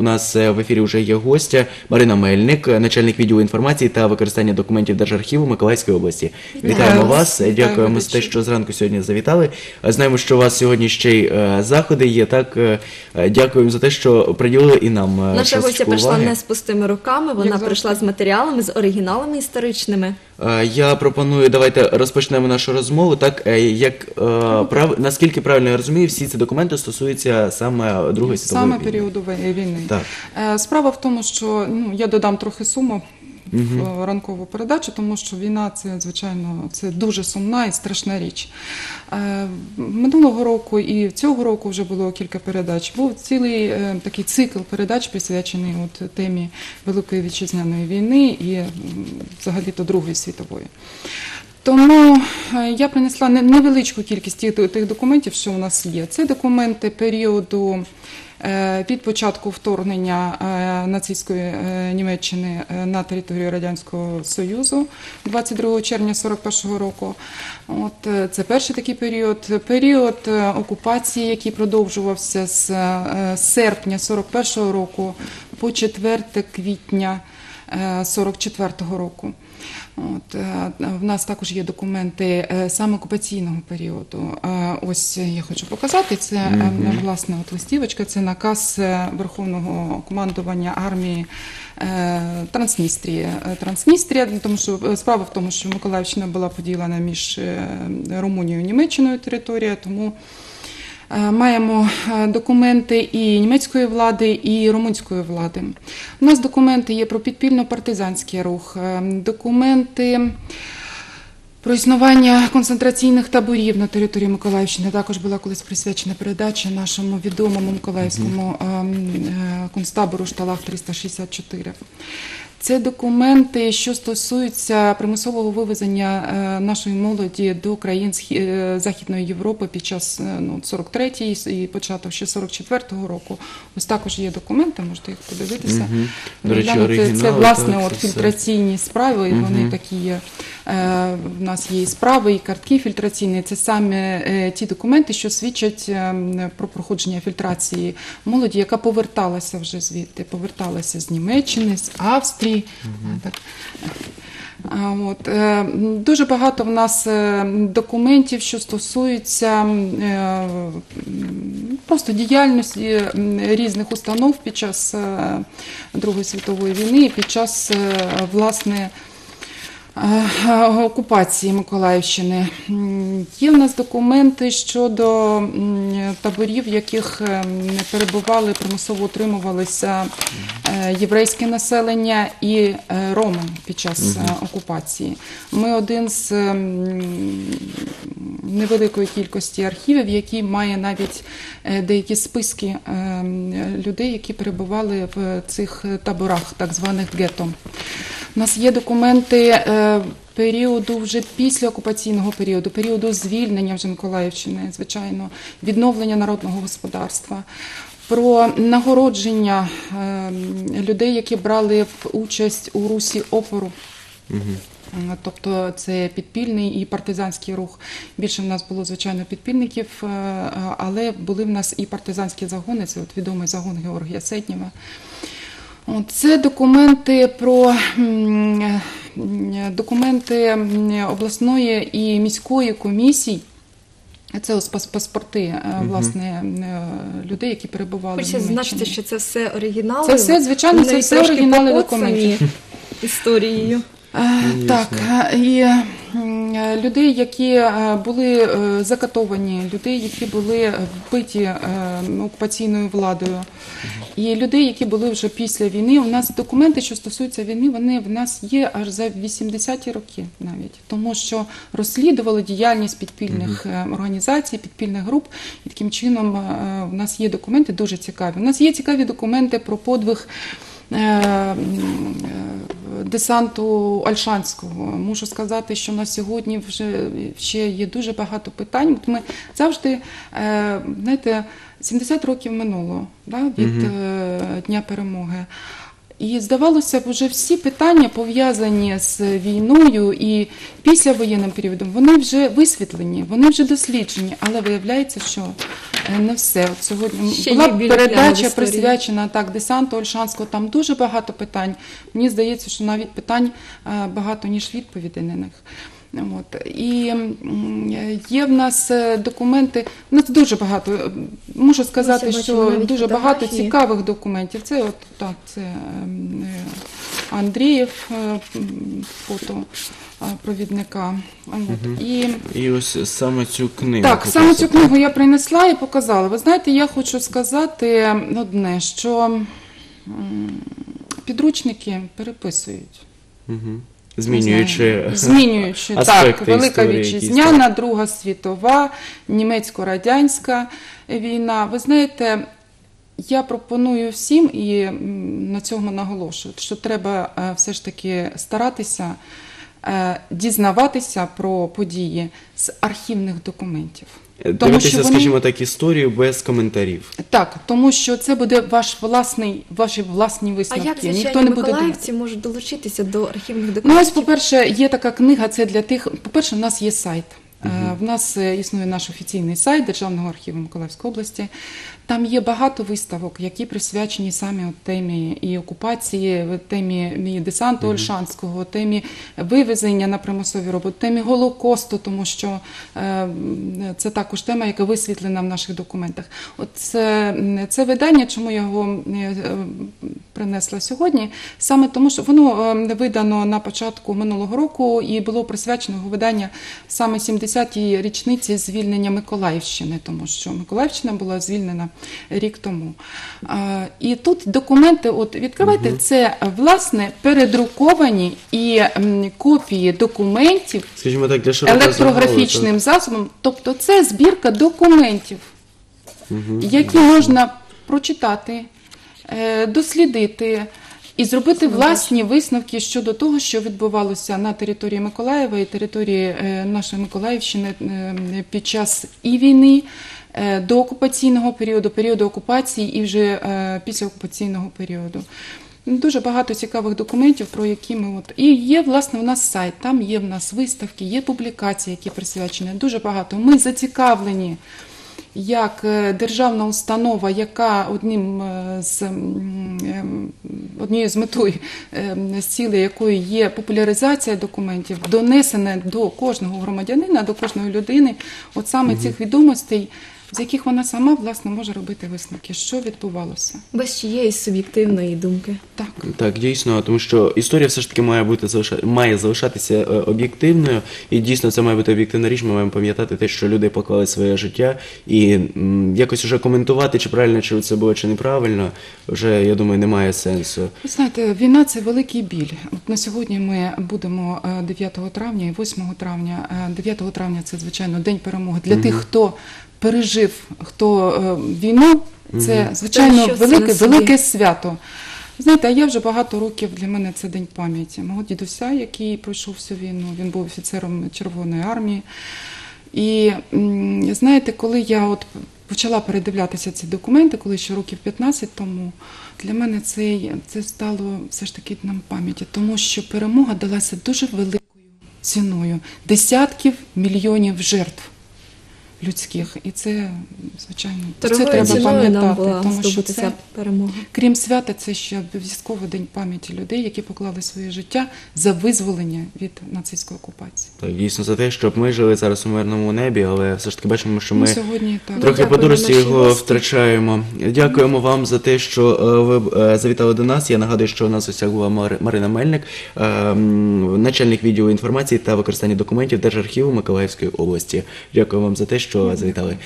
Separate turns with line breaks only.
у нас е, в ефірі вже є гостя Марина Мельник, начальник відділу інформації та використання документів Держархіву Миколаївської області. Вітаємо
вас.
вас. Дякуємо за те, що зранку сьогодні завітали. Знаємо, що у вас сьогодні ще й е, заходи є. Так е, дякуємо за те, що приділили і нам
Наша гостя прийшла не з пустими руками, вона прийшла з матеріалами, з оригіналами історичними.
Е, Я пропоную, давайте розпочнемо нашу розмову. Так е, як е, прав наскільки правильно я розумію, всі ці документи стосуються саме Другої світової
Саме
війни.
періоду війни.
Так.
Справа в тому, що ну, я додам трохи суму в ранкову передачу, тому що війна це, звичайно, це дуже сумна і страшна річ. Е, Минулого року і цього року вже було кілька передач. Був цілий е, такий цикл передач, присвячений от темі Великої вітчизняної війни і взагалі-то Другої світової. Тому е, я принесла невеличку кількість тих, документів, що у нас є. Це документи періоду е, від початку вторгнення е, нацистської е, Німеччини е, на територію Радянського Союзу 22 червня 41 року. От е, це перший такий період. Період е, окупації, який продовжувався з е, серпня 41 року по 4 квітня е, 44 року. От, е, в нас також є документи е, саме окупаційного періоду. Е, Ось я хочу показати. Це е, власне от листівочка, це наказ Верховного командування армії Трансністрії. Трансністрія, тому що справа в тому, що Миколаївщина була поділена між Румунією і Німеччиною територія, тому. Е, Маємо е, документи і німецької влади, і румунської влади. У нас документи є про підпільно-партизанський рух, е, документи про існування концентраційних таборів на території Миколаївщини. Також була колись присвячена передача нашому відомому миколаївському е, е, концтабору Шталах 364. Це документи, що стосуються примусового вивезення е, нашої молоді до країн е, Західної Європи під час е, ну, 43-ї і початок ще 44-го року. Ось також є документи, можете їх подивитися.
Мгм. До речі,
це
оригінали,
власне
так,
от
це
фільтраційні справи, і вони такі є. В нас є і справи, і картки фільтраційні. Це саме ті документи, що свідчать про проходження фільтрації молоді, яка поверталася вже звідти, поверталася з Німеччини, з Австрії. Так. От, е, дуже багато в нас е, документів, що стосуються е, просто діяльності різних установ під час Другої світової війни і під час власне. Е, Окупації Миколаївщини є в нас документи щодо таборів, в яких е, перебували, примусово утримувалися е, єврейське населення і е, роми під час е, окупації. Ми один з невеликої кількості архівів, який має навіть е, деякі списки людей, які перебували в цих таборах, так званих гетто. У нас є документи е, періоду вже після окупаційного періоду, періоду звільнення вже Миколаївщини, звичайно, відновлення народного господарства. Про нагородження е, людей, які брали участь у русі опору. Е, Тобто це підпільний і партизанський рух. Більше в нас було звичайно підпільників, але були в нас і партизанські загони. Це от відомий загон Георгія Сетнєва. Це документи про документи обласної і міської комісій. Це ось паспорти е, власне е, людей, які перебували
Хочеться зазначити, що це все оригінали.
Це все, звичайно, це все оригінали
покоцані
документів.
історією.
Е, Так, і людей, які е, були е, закатовані, людей, які були вбиті е, окупаційною владою, і людей, які були вже після війни. У нас документи, що стосуються війни, вони в нас є аж за 80-ті роки навіть, тому що розслідували діяльність підпільних е, організацій, підпільних груп, і таким чином е, в нас є документи дуже цікаві. У нас є цікаві документи про подвиг. Десанту Альшанського можу сказати, що на сьогодні вже ще є дуже багато питань. Ми завжди е, знаєте, 70 років минуло да, від угу. Дня перемоги. І здавалося б, вже всі питання пов'язані з війною і післявоєнним періодом, вони вже висвітлені, вони вже досліджені, але виявляється, що е, не все. От сьогодні
Ще
була передача присвячена так десанту Ольшанського. Там дуже багато питань. Мені здається, що навіть питань е, багато ніж відповідей на них. От. І є в нас е, документи, у нас дуже багато, е, можу сказати,
Ось
що дуже багато
фотографії.
цікавих документів. Це от так, це е, Андрієв фото провідника. От. І
І ось саме цю книгу.
так, саме цю книгу я принесла і показала. Ви знаєте, я хочу сказати одне, що підручники переписують.
Мгм. Змінюючи.
Змінюючи так, Велика
історії якісь,
Вітчизняна, Друга світова, німецько-радянська війна. Ви знаєте, я пропоную всім і на цьому наголошую, що треба е, все ж таки старатися е, дізнаватися про події з архівних документів. Тому
Дивитися,
вони-
скажімо так, історію без коментарів.
Так, тому що це буде ваш власний, ваші власні
А
висновки.
звичайні
Ніхто не буде
миколаївці можуть долучитися до архівних
Ну, ось,
документів?
по-перше, є така книга, це для тих. По-перше, у нас є сайт. Е, В нас е, існує наш офіційний сайт Державного архіву Миколаївської області. Там є багато виставок, які присвячені саме от темі і окупації, темі десанту Ольшанського, темі вивезення на примусові роботи, темі Голокосту, тому що е, це також тема, яка висвітлена в наших документах. От це, це видання, чому я його е, принесла сьогодні, саме тому, що воно е, видано на початку минулого року і було присвячено його видання саме 70-й річниці звільнення Миколаївщини, тому що Миколаївщина була звільнена рік тому. І тут документи, от відкривайте, це власне передруковані і копії документів
Скажімо так, для
електрографічним засобом. Тобто це збірка документів, які можна прочитати, е, дослідити. І зробити власні висновки щодо того, що відбувалося на території Миколаєва і території е, нашої Миколаївщини під час і війни, до окупаційного періоду, періоду окупації і вже е, після окупаційного періоду. Дуже багато цікавих документів, про які ми от і є власне у нас сайт. Там є в нас виставки, є публікації, які присвячені. Дуже багато. Ми зацікавлені як е, державна установа, яка одним е, з ем, однією з метою ем, з цілей якої є популяризація документів, донесене до кожного громадянина, до кожної людини, от саме цих відомостей, з яких вона сама власне може робити висновки, що відбувалося.
Без чиєїсь суб'єктивної думки.
Так.
Так, дійсно, тому що історія все ж таки має бути має залишатися е, об'єктивною, і дійсно це має бути об'єктивна річ. Ми маємо пам'ятати те, що люди поклали своє життя, і м, якось вже коментувати, чи правильно чи це було, чи неправильно, вже я думаю, немає сенсу.
Ви знаєте, війна це великий біль. От на сьогодні ми будемо е, 9 травня і 8 травня. Е, 9 травня це звичайно день перемоги. Для тих, хто пережив хто е, війну, це звичайно
це
велике, велике свято. Знаєте, а я вже багато років для мене це день пам'яті. Мого дідуся, який пройшов всю війну, він був офіцером Червоної армії. І знаєте, коли я от почала передивлятися ці документи, коли ще років 15 тому, для мене це, це стало все ж таки днем пам'яті, тому що перемога далася дуже великою ціною десятків мільйонів жертв людських. І це, звичайно, це треба
ціною нам
пам'ятати,
була
тому що
здобутися
це,
перемога.
крім свята, це ще обов'язково день пам'яті людей, які поклали своє життя за визволення від нацистської окупації.
Так, дійсно за те, щоб ми жили зараз у мирному небі, але все ж таки бачимо, що
Ну,
ми
сьогодні так.
трохи по дурості його
гості.
втрачаємо. Дякуємо вам за те, що е, ви е, завітали до нас. Я нагадую, що у нас у була Мари- Марина Мельник, е, м, начальник відділу інформації та використання документів Держархіву Миколаївської області. Дякую вам за те, що завітали.